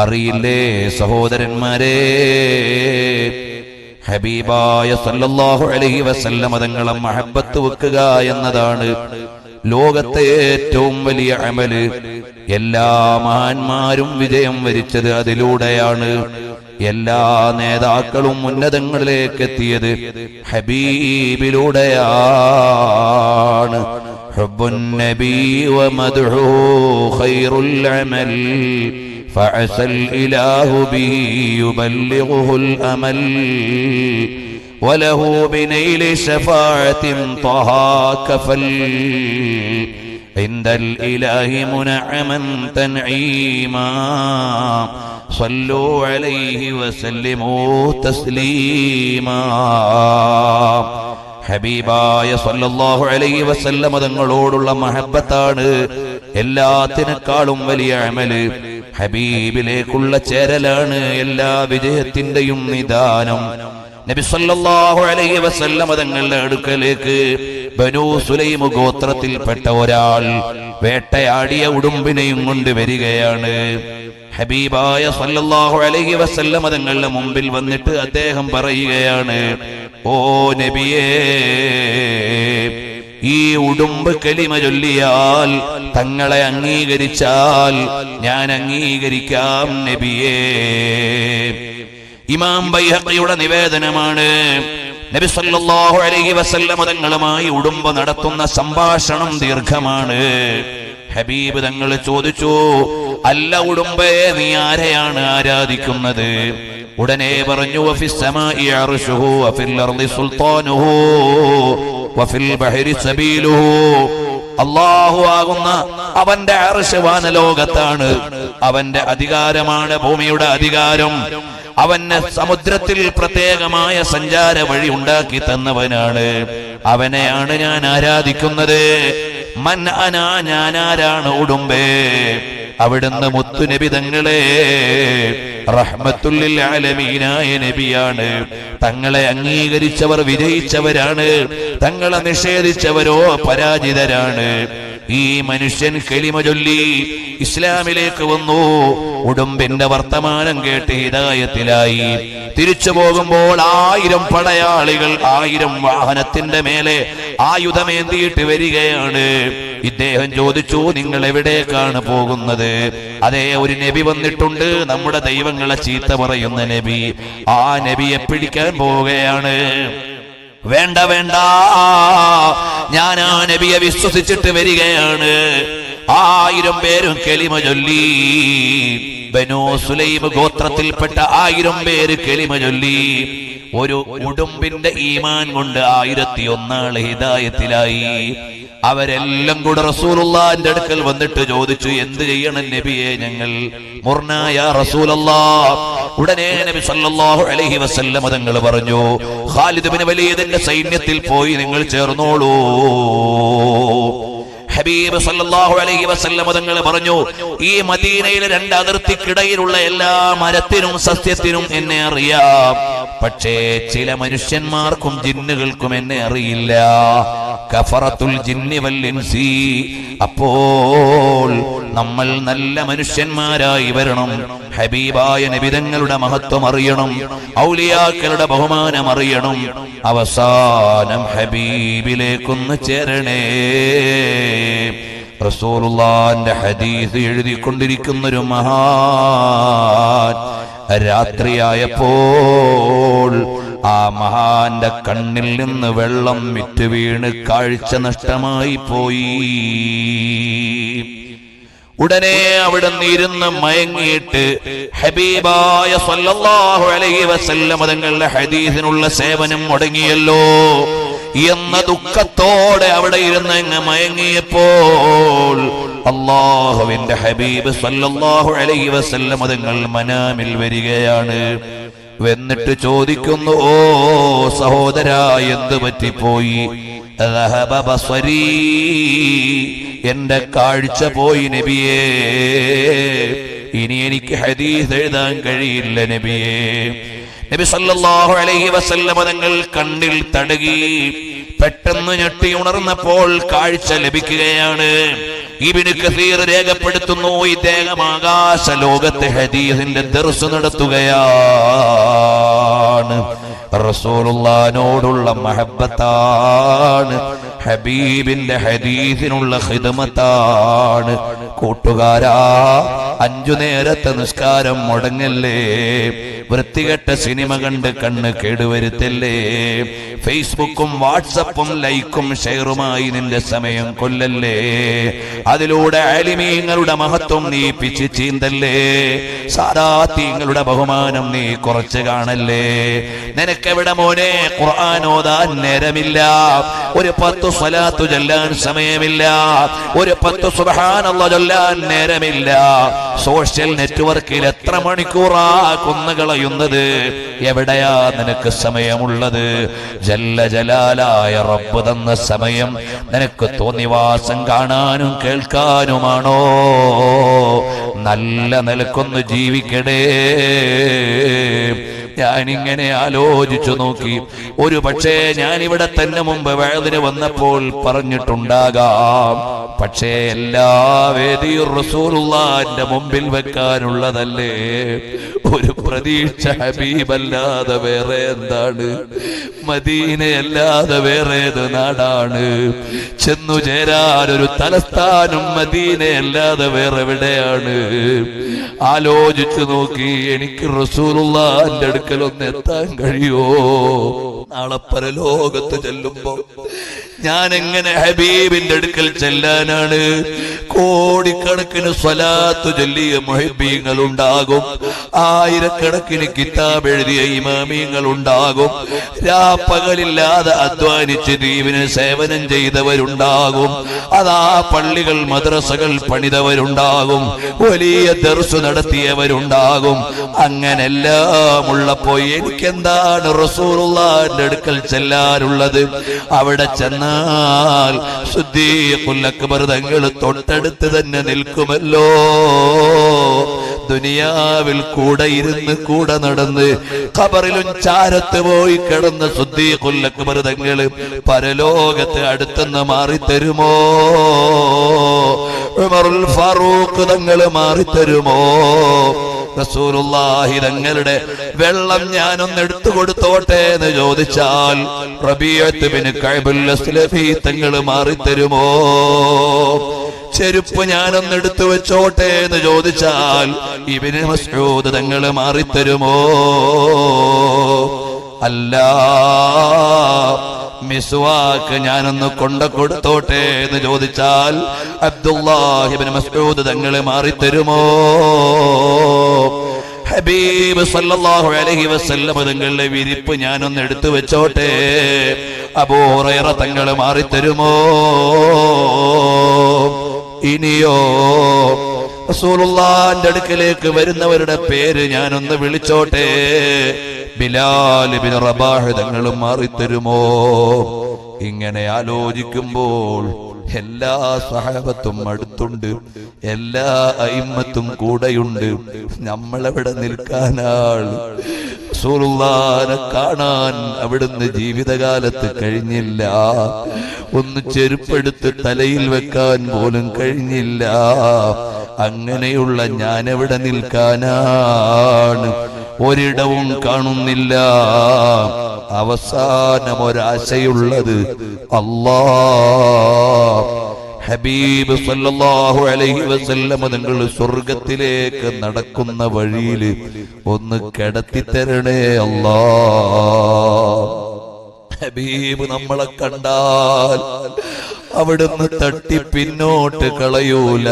അറിയില്ലേ സഹോദരന്മാരെ? ഹബീബായ സല്ലല്ലാഹു അലൈഹി വസല്ല മതങ്ങളെ മഹബത്ത് വെക്കുക എന്നതാണ് ലോകത്തെ ഏറ്റവും വലിയ അമൽ. എല്ലാ മഹാന്മാരും വിജയം വരിച്ചത് അതിലൂടെയാണ്. എല്ലാ നേതാക്കളും ഉന്നതങ്ങളിലേക്ക് എത്തിയത് ഹബീബിലൂടെയാണ്. ഹുബ്ബുൻ നബീ വ മദ്ഹു ഖൈറുൽ فعسى الإله به يبلغه الأمل وله بنيل شفاعة طه كفل عند الإله منعما تنعيما صلوا عليه وسلموا تسليما ഹബീബായ സല്ലല്ലാഹു അലൈഹി വസല്ലമ തങ്ങളോടുള്ള മഹബത്താണ് എല്ലാത്തിനേക്കാളും വലിയ അമല് ഹബീബിലേക്കുള്ള ചേരലാണ് എല്ലാ വിജയത്തിന്റെയും നിദാനം. നബി സല്ലല്ലാഹു അലൈഹി വസല്ലമ തങ്ങളുടെ അടുക്കലേക്ക് ബനൂ സുലൈമു ഗോത്രത്തിൽപ്പെട്ട ഒരാൾ വേട്ടയാടിയ ഉടുമ്പിനെയും കൊണ്ട് വരികയാണ്. ഹബീബായ സല്ലല്ലാഹു അലൈഹി വസല്ലമ തങ്ങളുടെ മുമ്പിൽ വന്നിട്ട് അദ്ദേഹം പറയുകയാണ് ഓ നബിയേ ഈ ഉടുമ്പ് കലിമ ചൊല്ലിയാൽ തങ്ങളെ അംഗീകരിച്ചാൽ ഞാൻ അംഗീകരിക്കാം നബിയേ. ഇമാം ബൈഹഖിയുടെ നിവേദനമാണ് നബി സല്ലല്ലാഹു അലൈഹി ഉടുമ്പ് നടത്തുന്ന സംഭാഷണം ദീർഘമാണ്. ഹബീബ് തങ്ങൾ ചോദിച്ചു അല്ല ഉടുമ്പേ നീ ആരെയാണ് ആരാധിക്കുന്നത്? ഉടനെ പറഞ്ഞു സുൽത്താനുഹു. വഫിൽ ബഹരി സബീലുഹു. അള്ളാഹു ആകുന്ന അവന്റെ അർശവാന ലോകത്താണ്. അവന്റെ അധികാരമാണ് ഭൂമിയുടെ അധികാരം. അവന് സമുദ്രത്തിൽ പ്രത്യേകമായ സഞ്ചാര വഴി ഉണ്ടാക്കി തന്നവനാണ്. അവനെയാണ് ഞാൻ ആരാധിക്കുന്നത്. മൻ അനാ ഞാൻ ആരാണ് ഉടുമ്പേ. അവിടുന്ന് മുത്തുനബി തങ്ങളെ റഹ്മത്തുള്ളിൽ ആലമീനായ നബിയാണ്. തങ്ങളെ അംഗീകരിച്ചവർ വിജയിച്ചവരാണ്. തങ്ങളെ നിഷേധിച്ചവരോ പരാജിതരാണ്. ഈ മനുഷ്യൻ കെളിമ ചൊല്ലി ഇസ്ലാമിലേക്ക് വന്നു. ഉടുമ്പിന്റെ വർത്തമാനം കേട്ട് ഹിതായത്തിലായി തിരിച്ചു പോകുമ്പോൾ ആയിരം പടയാളികൾ ആയിരം വാഹനത്തിന്റെ മേലെ ആയുധമേന്തിയിട്ട് വരികയാണ്. ഇദ്ദേഹം ചോദിച്ചു നിങ്ങൾ എവിടേക്കാണ് പോകുന്നത്? അതേ ഒരു നബി വന്നിട്ടുണ്ട് നമ്മുടെ ദൈവങ്ങളെ ചീത്ത പറയുന്ന നബി. ആ നബിയെ പിടിക്കാൻ പോവുകയാണ്. വേണ്ട വേണ്ട. ഞാൻ ആ നബിയെ വിശ്വസിച്ചിട്ട് വരികയാണ്. ആയിരം പേരും കെളിമ ചൊല്ലി. ബനോ സുലൈം ഗോത്രത്തിൽപ്പെട്ട ആയിരം പേര് കെളിമ ചൊല്ലി. ഒരു ഉടുമ്പിന്റെ ഈമാൻ കൊണ്ട് ആയിരത്തി ഒന്നാൾ ഹിതായത്തിലായി അവരെല്ലാം കൂടെ റസൂലുള്ളാന്റെ അടുക്കൽ വന്നിട്ട് ചോദിച്ചു എന്ത് ചെയ്യണം നബിയെ ഞങ്ങൾ? മുർനായ റസൂലല്ലാ. ഉടനെ നബി സല്ലല്ലാഹു അലൈഹി വസല്ലം തങ്ങൾ പറഞ്ഞു ഖാലിദ് ബിൻ വലീദിന്റെ സൈന്യത്തിൽ പോയി നിങ്ങൾ ചേർന്നോളൂ. ഹബീബ് സല്ലല്ലാഹു അലൈഹി വസല്ലം തങ്ങൾ പറഞ്ഞു ഈ മദീനയിലെ രണ്ട് അതിർത്തിക്കിടയിലുള്ള എല്ലാ മരത്തിനും സസ്യത്തിനും എന്നെ അറിയാം. പക്ഷേ ചില മനുഷ്യന്മാർക്കും ജിന്നുകൾക്കും എന്നെ അറിയില്ല. കഫറത്തുൽ ജിന്നി വൽ ഇൻസി അപ്പോൾ നമ്മൾ നല്ല മനുഷ്യന്മാരായി വരണം. ഹബീബായ നബിതങ്ങളുടെ മഹത്വം അറിയണം. ഔലിയാക്കളുടെ ബഹുമാനം അറിയണം. അവസാനം ഹബീബിലേക്കൊന്ന് ചേരണേ. റസൂലുള്ളാന്റെ ഹദീസ് എഴുതിക്കൊണ്ടിരിക്കുന്ന ഒരു മഹാൻ. രാത്രിയായപ്പോൾ ആ മഹാന്റെ കണ്ണിൽ നിന്ന് വെള്ളം വിറ്റ് വീണ് കാഴ്ച നഷ്ടമായി പോയി. ഉടനെ അവിടെ ഇരുന്ന് മയങ്ങിയിട്ട് ഹബീബായ സല്ലല്ലാഹു അലൈഹി വസല്ലം തങ്ങളുടെ ഹദീസിനുള്ള സേവനം മുടങ്ങിയല്ലോ എന്ന ദുഃഖത്തോടെ അവിടെ ഇരുന്ന് അങ്ങ് മയങ്ങിയപ്പോൾ അള്ളാഹുവിന്റെ ഹബീബ് സല്ലല്ലാഹു അലൈഹി വസല്ലം തങ്ങൾ മനാമിൽ വരികയാണ്. വന്നിട്ട് ചോദിക്കുന്നു ഓ സഹോദര എന്ത് പറ്റിപ്പോയി? എന്റെ കാഴ്ച പോയി നബിയേ. ഇനി എനിക്ക് ഹദീസ് എഴുതാൻ കഴിയില്ല നബിയേ. നബി സല്ലല്ലാഹു അലൈഹി വസല്ലമ തങ്ങൾ കണ്ണിൽ തടുകി പെട്ടെന്ന് ഞെട്ടി ഉണർന്നപ്പോൾ കാഴ്ച ലഭിക്കുകയാണ്. ഇബിന് കസീർ രേഖപ്പെടുത്തുന്നു ഇദ്ദേഹം ആകാശ ലോകത്തെ ഹദീസിന്റെ ദർസ് നടത്തുകയാണ്. റസൂലുള്ളാനോടുള്ള മഹബത്താണ് ഹബീബിന്റെ ഹദീസിനുള്ള ഹിദമത്താണ് കൂട്ടുകാരാ അഞ്ചു നേരത്തെ നിസ്കാരം മുടങ്ങല്ലേ? വൃത്തികെട്ട സിനിമ കണ്ട് കണ്ണ് കേടുവരുത്തല്ലേ? ഫേസ്ബുക്കും വാട്സപ്പും ലൈക്കും ഷെയറുമായി നിന്റെ സമയം കൊല്ലല്ലേ? അതിലൂടെ അലിമീങ്ങളുടെ മഹത്വം നീ പിച്ച് ചീന്തല്ലേ? സാരാത്തീങ്ങളുടെ ബഹുമാനം നീ കുറച്ച് കാണല്ലേ? നിനക്കെവിടെ മോനെ? ഖുർആാനോദാൻ നേരമില്ല. ഒരു പത്ത് സ്വലാത്തു ചൊല്ലാൻ സമയമില്ല. ഒരു പത്ത് സുബ്ഹാനല്ലാഹ് ചൊല്ലാൻ നേരമില്ല. സോഷ്യൽ നെറ്റ്വർക്കിൽ എത്ര മണിക്കൂറാ കുന്നുകളയുന്നത്? എവിടെയാ നിനക്ക് സമയമുള്ളത്? ജല്ല ജലാലായ റബ്ബ് തന്ന സമയം നിനക്ക് തോന്നിവാസം കാണാനും കേൾക്കാനുമാണോ? നല്ല നിലക്കൊന്ന് ജീവിക്കടേ. ഞാനിങ്ങനെ ആലോചിച്ചു നോക്കി. ഒരു പക്ഷേ ഞാൻ ഇവിടെ തന്നെ മുമ്പ് വേദന വന്നപ്പോൾ പറഞ്ഞിട്ടുണ്ടാകാം. പക്ഷേ എല്ലാ വേദിയും റസൂലുള്ളാന്റെ മുമ്പിൽ വെക്കാനുള്ളതല്ലേ? ഒരു പ്രതീക്ഷ ഹബീബല്ലാതെ വേറെ എന്താണ്? മദീനയല്ലാതെ വേറെ ഏത് നാടാണ്. ചെന്നു ചേരാൻ ഒരു തലസ്ഥാനം മദീനയല്ലാതെ വേറെ എവിടെയാണ് ആലോചിച്ചു നോക്കി എനിക്ക് റസൂലുള്ളാന്റെ അടുക്കൽ ഒന്ന് എത്താൻ കഴിയോ നാളെ പരലോകത്ത് ചെല്ലുമ്പോ ഞാൻ എങ്ങനെ ഹബീബിന്റെ അടുക്കൽ ചെല്ലാനാണ്? കോടിക്കണക്കിന് സ്വലാത്തു ചൊല്ലിയ മൊഹിബീങ്ങൾ ഉണ്ടാകും ആയിരക്കണക്കിന് കിതാബ് എഴുതിയ ഇമാമീങ്ങൾ ഉണ്ടാകും രാപ്പകലില്ലാതെ അധ്വാനിച്ച് ദീപിന് സേവനം ചെയ്തവരുണ്ടാകും. അതാ പള്ളികൾ മദ്രസകൾ പണിതവരുണ്ടാകും. വലിയ ദർശു നടത്തിയവരുണ്ടാകും. അങ്ങനെല്ലാം ഉള്ളപ്പോ എനിക്കെന്താണ് റസൂറുള്ളാന്റെ അടുക്കൽ ചെല്ലാറുള്ളത് അവിടെ ചെന്നാൽ അക്ബർ തങ്ങൾ തൊട്ടടുത്ത് തന്നെ നിൽക്കുമല്ലോ. ദുനിയാവിൽ കൂടെ ഇരുന്ന് കൂടെ നടന്ന് ഖബറിലും ചാരത്ത് പോയി കിടന്ന ശുദ്ധീകുല്ലക്ബർ തങ്ങൾ പരലോകത്ത് അടുത്തെന്ന് മാറിത്തരുമോ? ഉമറുൽ ഫാറൂഖ് തങ്ങൾ മാറിത്തരുമോ? റസൂലുള്ളാഹി തങ്ങളുടെ വെള്ളം ഞാനൊന്ന് എടുത്തു കൊടുത്തോട്ടെ എന്ന് ചോദിച്ചാൽ റബീഅത്ത് കഅബുൽ തങ്ങൾ മാറിത്തരുമോ? ചെരുപ്പ് ഞാനൊന്ന് എടുത്തു വെച്ചോട്ടെ എന്ന് ചോദിച്ചാൽ ഇബിന് മസ്ഊദ് തങ്ങൾ മാറിത്തരുമോ? അല്ല മിസ്വാക്ക് ഞാനൊന്ന് കൊണ്ട കൊടുത്തോട്ടെ എന്ന് ചോദിച്ചാൽ അബ്ദുല്ലാഹിബിൻ മസ്ഊദ് തങ്ങളെ മാറിത്തരുമോ? ഹബീബ് സല്ലല്ലാഹു അലൈഹി വസല്ലം തങ്ങളുടെ വിരിപ്പ് ഞാനൊന്ന് എടുത്തു വെച്ചോട്ടെ. അബൂറയറ തങ്ങളെ മാറിത്തരുമോ? ഇനിയോ റസൂലുള്ളാന്റെ അടുക്കലേക്ക് വരുന്നവരുടെ പേര് ഞാനൊന്ന് വിളിച്ചോട്ടെ. ബിലാൽ ബിൻ റബാഹ് തങ്ങളും മാറിത്തരുമോ? ഇങ്ങനെ ആലോചിക്കുമ്പോൾ എല്ലാ സഹാബത്തും അടുത്തുണ്ട് എല്ലാ അയിമത്തും കൂടെയുണ്ട്. നമ്മളെവിടെ നിൽക്കാനാൾ? റസൂലുള്ളാനെ കാണാൻ അവിടുന്ന് ജീവിതകാലത്ത് കഴിഞ്ഞില്ല. ഒന്ന് ചെരുപ്പെടുത്ത് തലയിൽ വെക്കാൻ പോലും കഴിഞ്ഞില്ല. അങ്ങനെയുള്ള ഞാൻ എവിടെ നിൽക്കാനാണ്? ഒരിടവും കാണുന്നില്ല. അവസാനം ഒരാശയുള്ളത് അല്ലാ ഹബീബ് സല്ലല്ലാഹു അലൈഹി വസല്ലം നിങ്ങൾ സ്വർഗത്തിലേക്ക് നടക്കുന്ന വഴിയിൽ ഒന്ന് കിടത്തി തരണേ അല്ലാ ഹബീബ് നമ്മളെ കണ്ടാൽ അവിടുന്ന് തട്ടി പിന്നോട്ട് കളയൂല.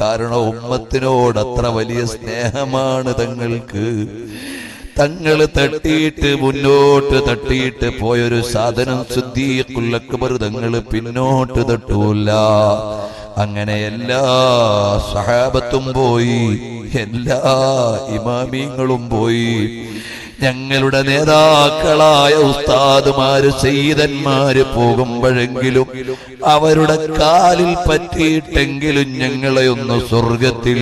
കാരണം ഉമ്മത്തിനോട് അത്ര വലിയ സ്നേഹമാണ് തങ്ങൾക്ക്. തങ്ങൾ തട്ടിയിട്ട് മുന്നോട്ട് തട്ടിയിട്ട് പോയൊരു സാധനം ശുദ്ധീകുല്ലക്കുബർ തങ്ങൾ പിന്നോട്ട് തട്ടൂല. അങ്ങനെ എല്ലാ സഹാബത്തും പോയി എല്ലാ ഇമാമീങ്ങളും പോയി. ഞങ്ങളുടെ നേതാക്കളായ ഉസ്താദുമാര് സയ്യിദന്മാര് പോകുമ്പോഴെങ്കിലും അവരുടെ കാലിൽ പറ്റിയിട്ടെങ്കിലും ഞങ്ങളെ ഒന്ന് സ്വർഗത്തിൽ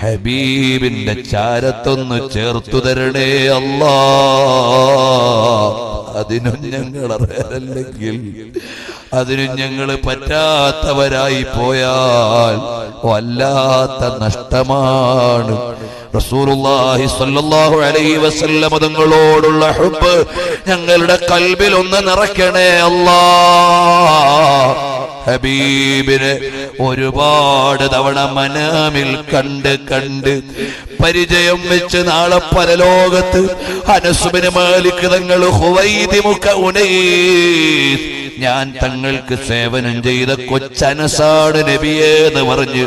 ഹബീബിന്റെ ചാരത്തൊന്ന് ചേർത്തു തരണേ അല്ലാ. അതിനും ഞങ്ങൾ അറിയാറല്ലെങ്കിൽ അതിനും ഞങ്ങൾ പറ്റാത്തവരായി പോയാൽ വല്ലാത്ത നഷ്ടമാണ്. റസൂലുള്ളാഹി അലൈഹി തങ്ങളോടുള്ള ഹുബ് ഞങ്ങളുടെ കൽബിൽ ഒന്ന് നിറയ്ക്കണേ അല്ലാ. ഹബീബിന് ഒരുപാട് തവണ മനാമിൽ കണ്ട് കണ്ട് പരിചയം വെച്ച് നാളെ പരലോകത്ത് അനസുബിന് മാലിക് തങ്ങൾ ഹുവൈദിമുഖ ഉനൈസ് ഞാൻ തങ്ങൾക്ക് സേവനം ചെയ്ത കൊച്ചനസാട് നബിയേ എന്ന് പറഞ്ഞ്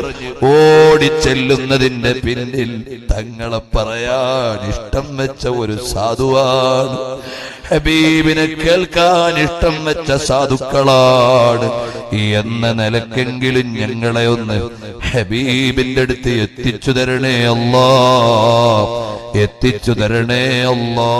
ഓടിച്ചെല്ലുന്നതിന്റെ പിന്നിൽ തങ്ങളെ പറയാൻ ഇഷ്ടം വെച്ച ഒരു സാധുവാണ്. ഹബീബിനെ കേൾക്കാൻ ഇഷ്ടം വെച്ച സാധുക്കളാണ്. എന്ന നിലക്കെങ്കിലും ഞങ്ങളെ ഒന്ന് ഹബീബിന്റെ അടുത്ത് എത്തിച്ചു തരണേ അല്ലാ എത്തിച്ചു തരണേ അല്ലാ